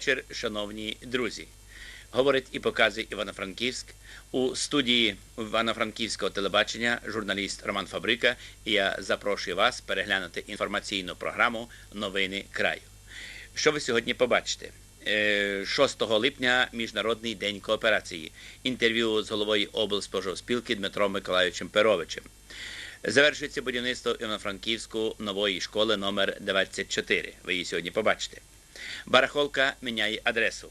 Вечір, шановні друзі. Говорить і показує Івано-Франківськ у студії Івано-Франківського телебачення журналіст Роман Фабрика. І я запрошую вас переглянути інформаційну програму Новини краю. Що ви сьогодні побачите? Е, 6 липня Міжнародний день кооперації. Інтерв'ю з головою облспоживспілки Дмитром Миколайовичем Перовичем. Завершується будівництво Івано-Франківську нової школи номер 24. Ви її сьогодні побачите. Барахолка міняє адресу.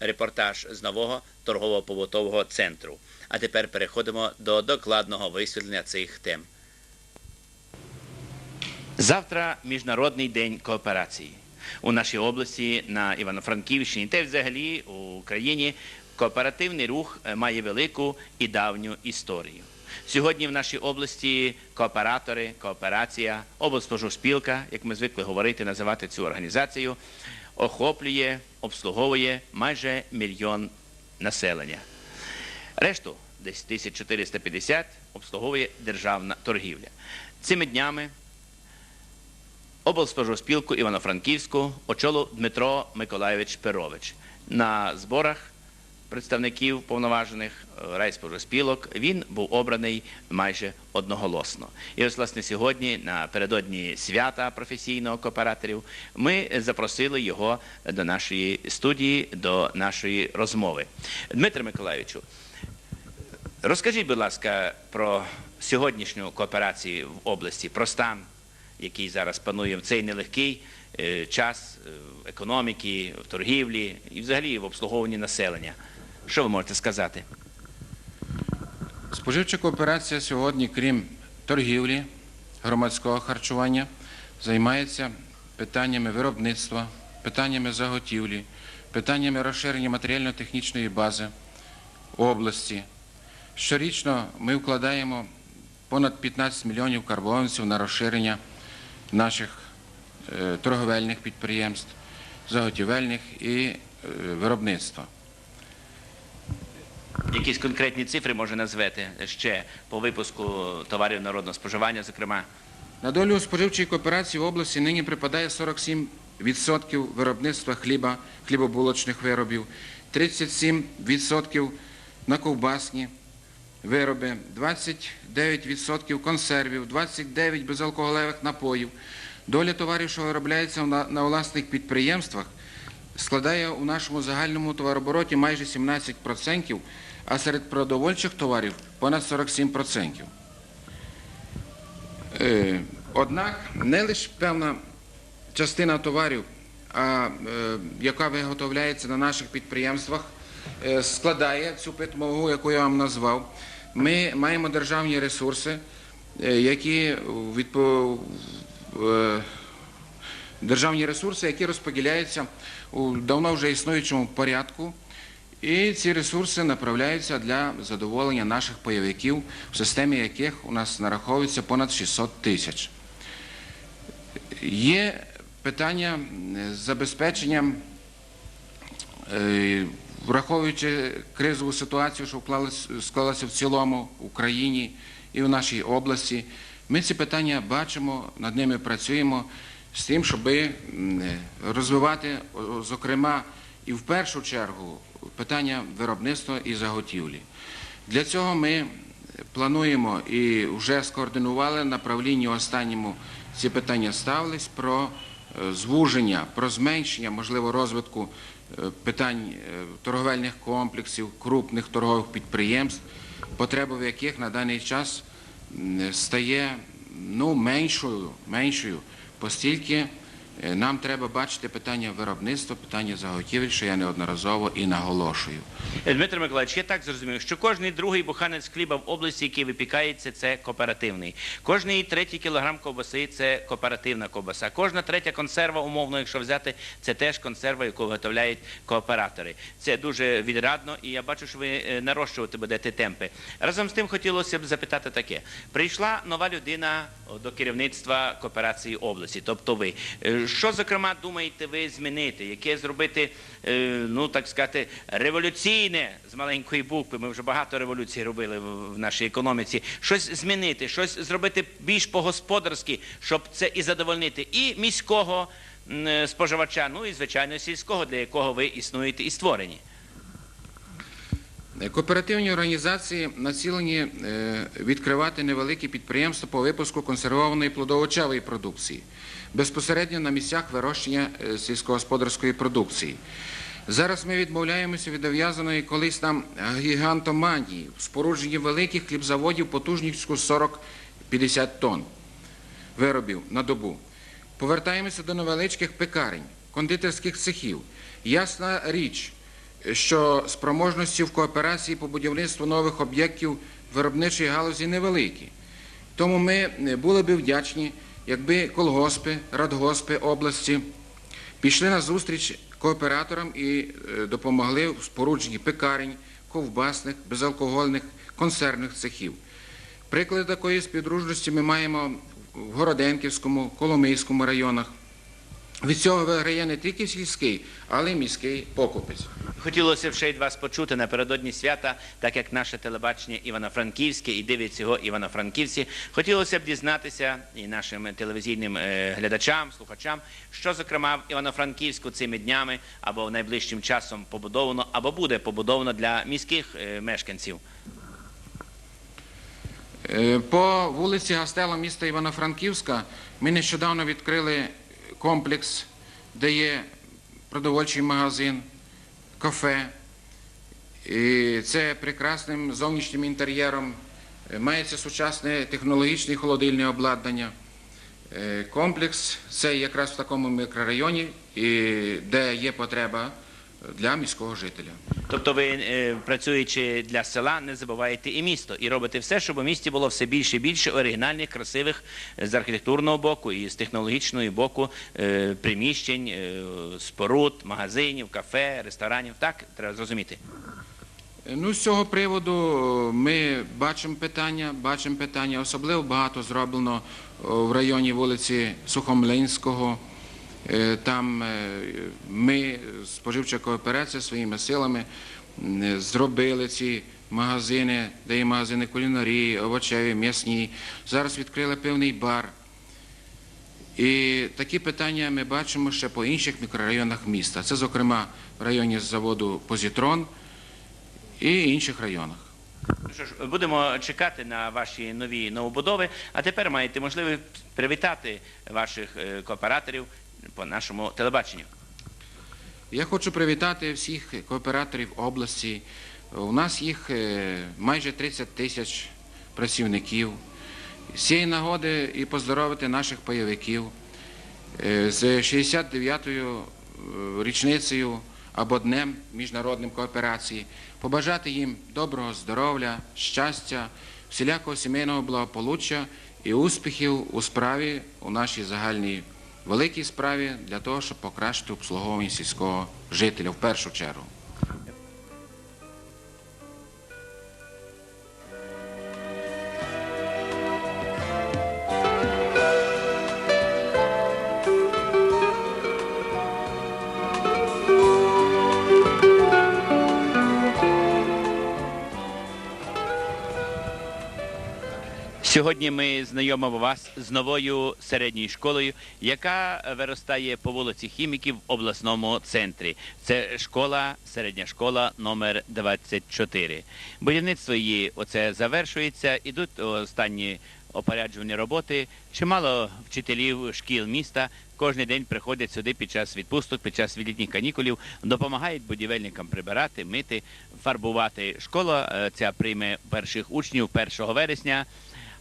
Репортаж з нового торгово-побутового центру. А тепер переходимо до докладного висвітлення цих тем. Завтра Міжнародний день кооперації. У нашій області на Івано-Франківщині та взагалі у Україні кооперативний рух е, має велику і давню історію. Сьогодні в нашій області кооператори, кооперація, облспоживспілка, як ми звикли говорити, називати цю організацію, охоплює, обслуговує майже мільйон населення. Решту, десь 1450, обслуговує державна торгівля. Цими днями облспожоспілку Івано-Франківську очолив Дмитро Миколайович Перович. На зборах представників повноважених е, райспоживспілок він був обраний майже одноголосно. І ось, власне, сьогодні, напередодні свята професійного кооператорів, ми запросили його до нашої студії, до нашої розмови. Дмитре Миколайовичу, Розкажіть, будь ласка, про сьогоднішню кооперацію в області, про стан, який зараз панує в цей нелегкий е, час е, в економіки, в торгівлі і взагалі в обслуговуванні населення. Що ви можете сказати? Споживча кооперація сьогодні, крім торгівлі, громадського харчування, займається питаннями виробництва, питаннями заготівлі, питаннями розширення матеріально-технічної бази області. Щорічно ми вкладаємо понад 15 мільйонів карбованців на розширення наших е, торговельних підприємств, заготівельних і е, виробництва. Якісь конкретні цифри може назвати ще по випуску товарів народного споживання, зокрема? На долю споживчої кооперації в області нині припадає 47% виробництва хліба, хлібобулочних виробів, 37% на ковбасні вироби, 29% консервів, 29% безалкоголевих напоїв. Доля товарів, що виробляється на, на власних підприємствах, складає у нашому загальному товарообороті майже 17%, а серед продовольчих товарів понад 47%. Е, Однак не лише певна частина товарів, е, яка виготовляється на наших підприємствах, е, складає цю питмову, яку я вам назвав. Ми маємо державні ресурси, які відпо... державні ресурси, які розподіляються у давно вже існуючому порядку. І ці ресурси направляються для задоволення наших пайовиків, в системі яких у нас нараховується понад 600 тисяч. Є питання з забезпеченням, е, враховуючи кризову ситуацію, що склалася в цілому в Україні і в нашій області. Ми ці питання бачимо, над ними працюємо з тим, щоб розвивати, зокрема, і в першу чергу питання виробництва і заготівлі. Для цього ми плануємо і вже скоординували на правлінні останньому ці питання ставились про е, звуження, про зменшення, можливо, розвитку е, питань е, торговельних комплексів, крупних торгових підприємств, потреба в яких на даний час стає ну, меншою, меншою, постільки нам треба бачити питання виробництва, питання заготівель, що я неодноразово і наголошую. Е, Дмитро Миколаївич, я так зрозумів, що кожний другий буханець хліба в області, який випікається, це кооперативний. Кожний третій кілограм ковбаси це кооперативна ковбаса. Кожна третя консерва, умовно, якщо взяти, це теж консерва, яку виготовляють кооператори. Це дуже відрадно, і я бачу, що ви е, нарощувати будете темпи. Разом з тим хотілося б запитати таке: прийшла нова людина до керівництва кооперації області, тобто ви. Що, зокрема, думаєте ви змінити? Яке зробити, е, ну так сказати, революційне з маленької букви? Ми вже багато революцій робили в в нашій економіці. Щось змінити, щось зробити більш по-господарськи, щоб це і задовольнити і міського е, споживача, ну і звичайно сільського, для якого ви існуєте і створені. Кооперативні організації націлені е, відкривати невеликі підприємства по випуску консервованої плодоовочевої продукції безпосередньо на місцях вирощення е, сільськогосподарської продукції. Зараз ми відмовляємося від нав'язаної колись нам гігантоманії в спорудженні великих хлібзаводів потужністю 40-50 тонн виробів на добу. Повертаємося до невеличких пекарень, кондитерських цехів. Ясна річ, що спроможності в кооперації по будівництву нових об'єктів виробничої галузі невеликі. Тому ми були б вдячні, якби колгоспи, радгоспи області пішли на зустріч кооператорам і е, допомогли в спорудженні пекарень, ковбасних, безалкогольних, консервних цехів. Приклади такої співдружності ми маємо в Городенківському, Коломийському районах. Від цього виграє не тільки сільський, але й міський покупець. Хотілося б ще й вас почути напередодні свята, так як наше телебачення Івано-Франківське і дивиться його Івано-Франківці. Хотілося б дізнатися і нашим телевізійним е, глядачам, слухачам, що зокрема в Івано-Франківську цими днями або найближчим часом побудовано, або буде побудовано для міських е, мешканців. Е, По вулиці Гастела міста Івано-Франківська ми нещодавно відкрили комплекс, де є продовольчий магазин, кафе. І це прекрасним зовнішнім інтер'єром. Е, Мається сучасне технологічне і холодильне обладнання. Е, Комплекс це якраз в такому мікрорайоні, де є потреба для міського жителя. Тобто ви, е, працюючи для села, не забуваєте і місто, і робите все, щоб у місті було все більше і більше оригінальних, красивих е, з архітектурного боку і з технологічного боку е, приміщень, споруд, магазинів, кафе, ресторанів. Так треба зрозуміти. Ну, з цього приводу ми бачимо питання, бачимо питання. Особливо багато зроблено в районі вулиці Сухомлинського. Е, Там е, ми, споживча кооперація, своїми силами зробили ці магазини, де є магазини кулінарії, овочеві, м'ясні. Зараз відкрили певний бар. І такі питання ми бачимо ще по інших мікрорайонах міста. Це, зокрема, в районі заводу Позітрон і інших районах. Ну Що ж, будемо чекати на ваші нові новобудови. А тепер маєте можливість привітати ваших е, кооператорів по нашому телебаченню. Я хочу привітати всіх кооператорів області. У нас їх е, майже 30 тисяч працівників. З цієї нагоди і поздоровити наших пайовиків е, з 69-ю е, річницею або днем міжнародним кооперації, побажати їм доброго здоров'я, щастя, всілякого сімейного благополуччя і успіхів у справі, у нашій загальній великій справі для того, щоб покращити обслуговування сільського жителя в першу чергу. Сьогодні ми знайомимо вас з новою середньою школою, яка виростає по вулиці Хіміків в обласному центрі. Це школа, середня школа номер 24. Будівництво її оце завершується. Ідуть останні опоряджувальні роботи. Чимало вчителів шкіл міста кожен день приходять сюди під час відпусток, під час літніх канікулів, допомагають будівельникам прибирати, мити, фарбувати. Школа е, ця прийме перших учнів 1 вересня.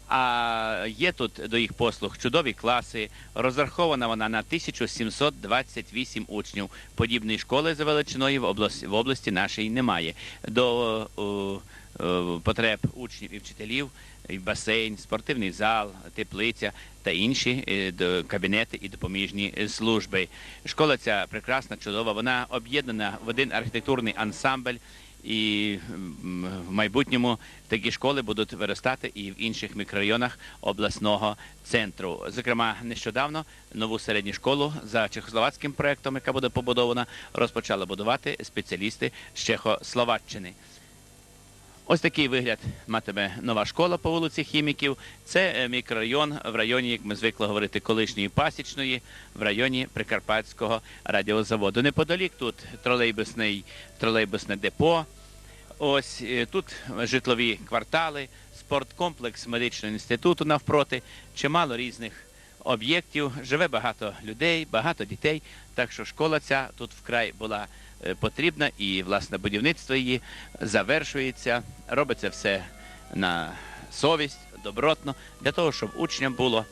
А є тут до їх послуг чудові класи. Розрахована вона на 1728 учнів. Подібної школи за величиною в області, в області нашій немає. До о, о, потреб учнів і вчителів басейн, спортивний зал, теплиця та інші е, кабінети і допоміжні служби. Школа ця прекрасна, чудова. Вона об'єднана в один архітектурний ансамбль. І в майбутньому такі школи будуть виростати і в інших мікрорайонах обласного центру. Зокрема, нещодавно нову середню школу за чехословацьким проектом, яка буде побудована, розпочали будувати спеціалісти з Чехословаччини. Ось такий вигляд матиме нова школа по вулиці Хіміків. Це е, мікрорайон в районі, як ми звикли говорити, колишньої пасічної, в районі Прикарпатського радіозаводу. Неподалік тут тролейбусний, тролейбусне депо. Ось е, тут житлові квартали, спорткомплекс медичного інституту навпроти, чимало різних об'єктів. Живе багато людей, багато дітей. Так що школа ця тут вкрай була потрібна, і власне будівництво її завершується. Робиться все на совість, добротно, для того, щоб учням було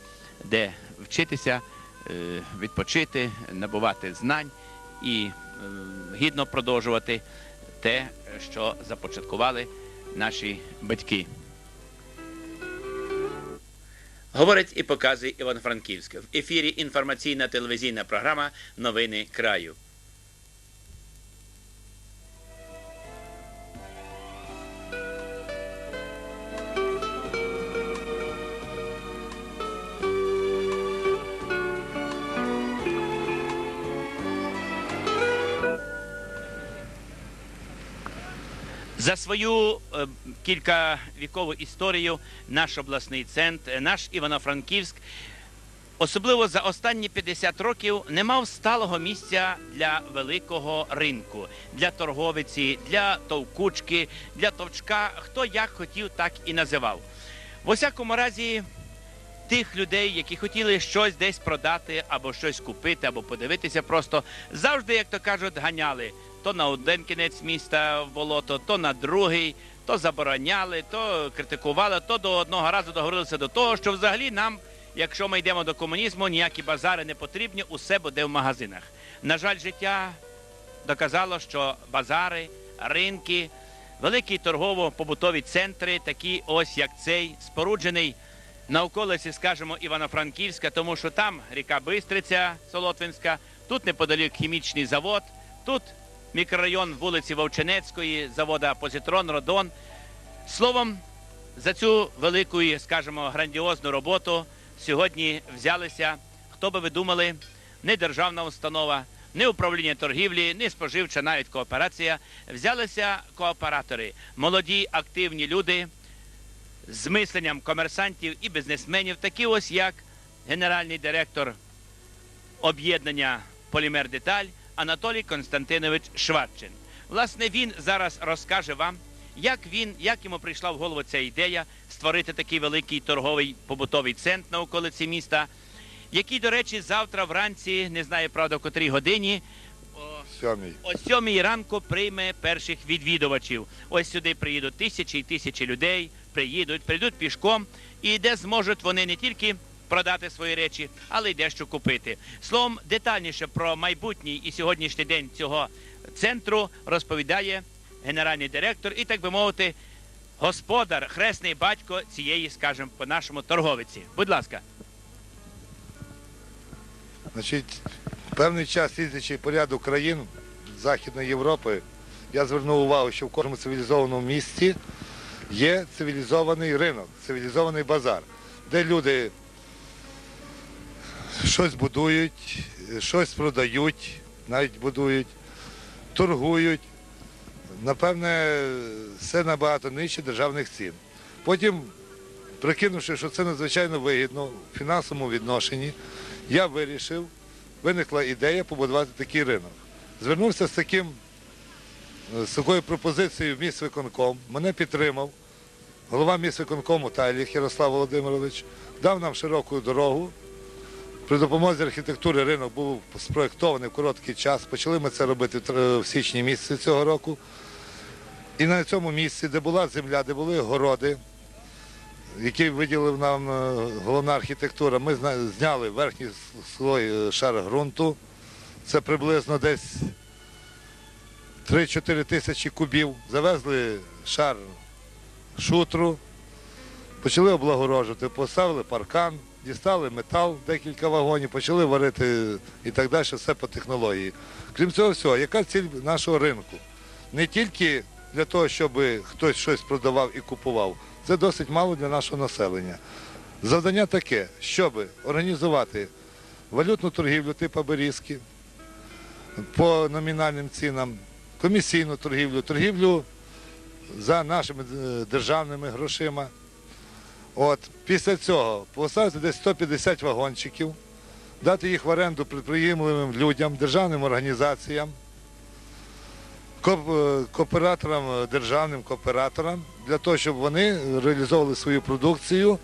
де вчитися, е, відпочити, набувати знань і е, гідно продовжувати те, що започаткували наші батьки. Говорить і показує Івано-Франківськ. В ефірі інформаційна телевізійна програма Новини краю. За свою е, кількавікову історію наш обласний центр, е, наш Івано-Франківськ, особливо за останні 50 років, не мав сталого місця для великого ринку, для торговиці, для товкучки, для товчка. Хто як хотів, так і називав. В усякому разі, тих людей, які хотіли щось десь продати, або щось купити, або подивитися, просто завжди, як то кажуть, ганяли то на один кінець міста в болото, то на другий, то забороняли, то критикували, то до одного разу договорилися до того, що взагалі нам, якщо ми йдемо до комунізму, ніякі базари не потрібні, усе буде в магазинах. На жаль, життя доказало, що базари, ринки, великі торгово-побутові центри, такі ось як цей, споруджений на околиці, скажімо, Івано-Франківська, тому що там ріка Бистриця Солотвинська, тут неподалік хімічний завод, тут мікрорайон вулиці Вовченецької, завода Позитрон, Родон. Словом, за цю велику, і, скажімо, грандіозну роботу сьогодні взялися, хто би ви думали, не державна установа, не управління торгівлі, не споживча навіть кооперація. Взялися кооператори, молоді, активні люди з мисленням комерсантів і бізнесменів, такі ось як генеральний директор об'єднання Полімер Деталь Анатолій Константинович Швадчин. Власне, він зараз розкаже вам, як він, як йому прийшла в голову ця ідея створити такий великий торговий побутовий центр на околиці міста, який, до речі, завтра вранці, не знаю, правда, в котрій годині. Сьомій. о сьомій ранку прийме перших відвідувачів. Ось сюди приїдуть тисячі і тисячі людей, приїдуть, прийдуть пішком, і де зможуть вони не тільки продати свої речі, але й дещо купити. Словом, детальніше про майбутній і сьогоднішній день цього центру розповідає генеральний директор і, так би мовити, господар, хресний батько цієї, скажімо, по-нашому торговиці. Будь ласка. Значить, певний час їздячи по ряду країн Західної Європи, я звернув увагу, що в кожному цивілізованому місті є цивілізований ринок, цивілізований базар, де люди щось будують, щось продають, навіть будують, торгують. Напевне, все набагато нижче державних цін. Потім, прикинувши, що це надзвичайно вигідно в фінансовому відношенні, я вирішив, виникла ідея побудувати такий ринок. Звернувся з таким, з такою пропозицією в міськвиконком, мене підтримав голова міськвиконкому Тайліх Ярослав Володимирович, дав нам широку дорогу. При допомозі архітектури ринок був спроєктований в короткий час. Почали ми це робити в січні місяці цього року. І на цьому місці, де була земля, де були городи, який виділив нам е, головна архітектура, ми зняли верхній слой е, шар ґрунту. Це приблизно десь 3-4 тисячі кубів. Завезли шар шутру, почали облагороджувати, поставили паркан, дістали метал, декілька вагонів, почали варити і так далі, все по технології. Крім цього всього, яка ціль нашого ринку? Не тільки для того, щоб хтось щось продавав і купував, це досить мало для нашого населення. Завдання таке, щоб організувати валютну торгівлю типу берізки по номінальним цінам, комісійну торгівлю, торгівлю за нашими е, державними грошима. От, після цього поставити десь 150 вагончиків, дати їх в оренду підприємливим людям, державним організаціям, е, кооператорам, е, державним кооператорам, для того, щоб вони реалізовували свою продукцію,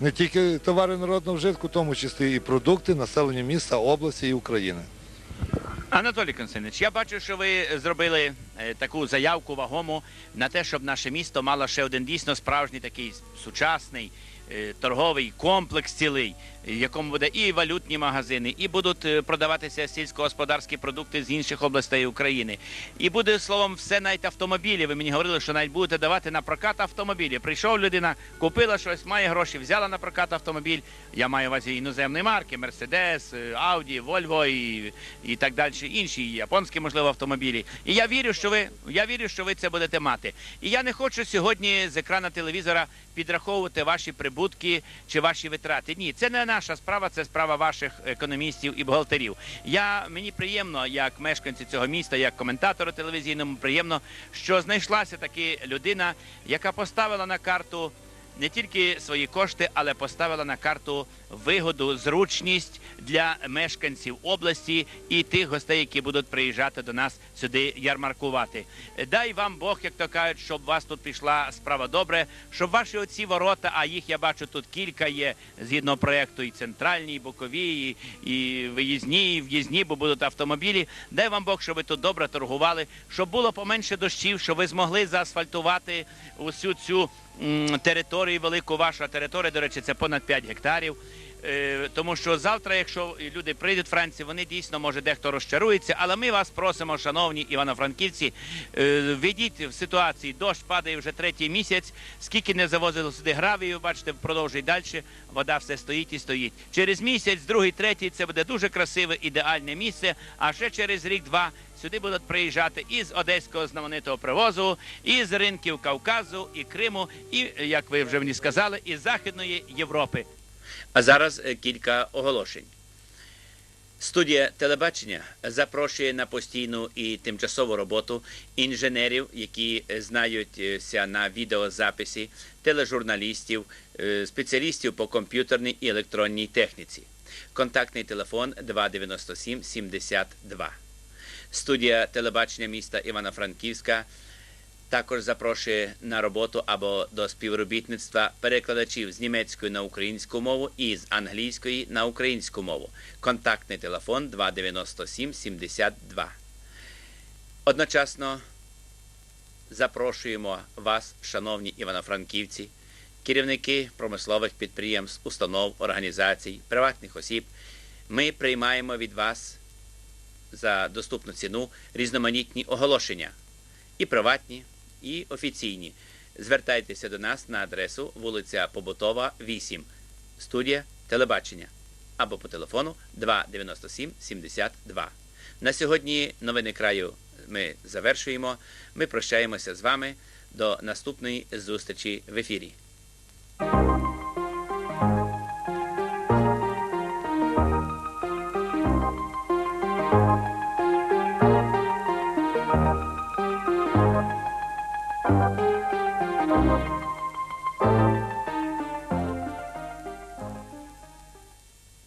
не тільки товари народного вжитку, в тому числі і продукти населення міста, області і України. Анатолій Константинович, я бачу, що ви зробили е, таку заявку вагому на те, щоб наше місто мало ще один дійсно справжній такий сучасний е, торговий комплекс цілий, в якому буде і валютні магазини, і будуть е, продаватися сільськогосподарські продукти з інших областей України. І буде словом, все навіть автомобілі. Ви мені говорили, що навіть будете давати на прокат автомобілі. Прийшов людина, купила щось, має гроші, взяла на прокат автомобіль. Я маю в увазі іноземної марки, Мерседес, Ауді, Вольво і, і так далі, інші японські, можливо, автомобілі. І я вірю, що ви я вірю, що ви це будете мати. І я не хочу сьогодні з екрана телевізора підраховувати ваші прибутки чи ваші витрати. Ні, це не наша справа, це справа ваших економістів і бухгалтерів. Я мені приємно, як мешканці цього міста, як коментатору телевізійному, приємно, що знайшлася таки людина, яка поставила на карту не тільки свої кошти, але поставила на карту вигоду, зручність для мешканців області і тих гостей, які будуть приїжджати до нас сюди ярмаркувати. Дай вам Бог, як то кажуть, щоб у вас тут пішла справа добре, щоб ваші оці ворота, а їх я бачу тут кілька є згідно проекту, і центральні, і бокові, і, і виїзні, і в'їзні, бо будуть автомобілі. Дай вам Бог, щоб ви тут добре торгували, щоб було поменше дощів, щоб ви змогли заасфальтувати усю цю м, територію велику. Ваша територія, до речі, це понад 5 гектарів. Е, Тому що завтра, якщо люди прийдуть в Францію, вони дійсно може дехто розчарується. Але ми вас просимо, шановні івано-франківці, е, введіть в ситуації. Дощ падає вже третій місяць. Скільки не завозили сюди гравію, бачите, продовжує далі. Вода все стоїть і стоїть. Через місяць, другий, третій, це буде дуже красиве, ідеальне місце. А ще через рік-два сюди будуть приїжджати із одеського знаменитого привозу, із ринків Кавказу і Криму, і як ви вже мені сказали, із Західної Європи. А зараз е, кілька оголошень. Студія телебачення запрошує на постійну і тимчасову роботу інженерів, які е, знаються на відеозаписі, тележурналістів, е, спеціалістів по комп'ютерній і електронній техніці. Контактний телефон 297 72. Студія телебачення міста Івано-Франківська також запрошує на роботу або до співробітництва перекладачів з німецької на українську мову і з англійської на українську мову. Контактний телефон 297 72. Одночасно запрошуємо вас, шановні івано-франківці, керівники промислових підприємств, установ, організацій, приватних осіб. Ми приймаємо від вас за доступну ціну різноманітні оголошення і приватні, і офіційні. Звертайтеся до нас на адресу вулиця Побутова, 8, студія телебачення або по телефону 297 72. На сьогодні новини краю ми завершуємо. Ми прощаємося з вами до наступної зустрічі в ефірі.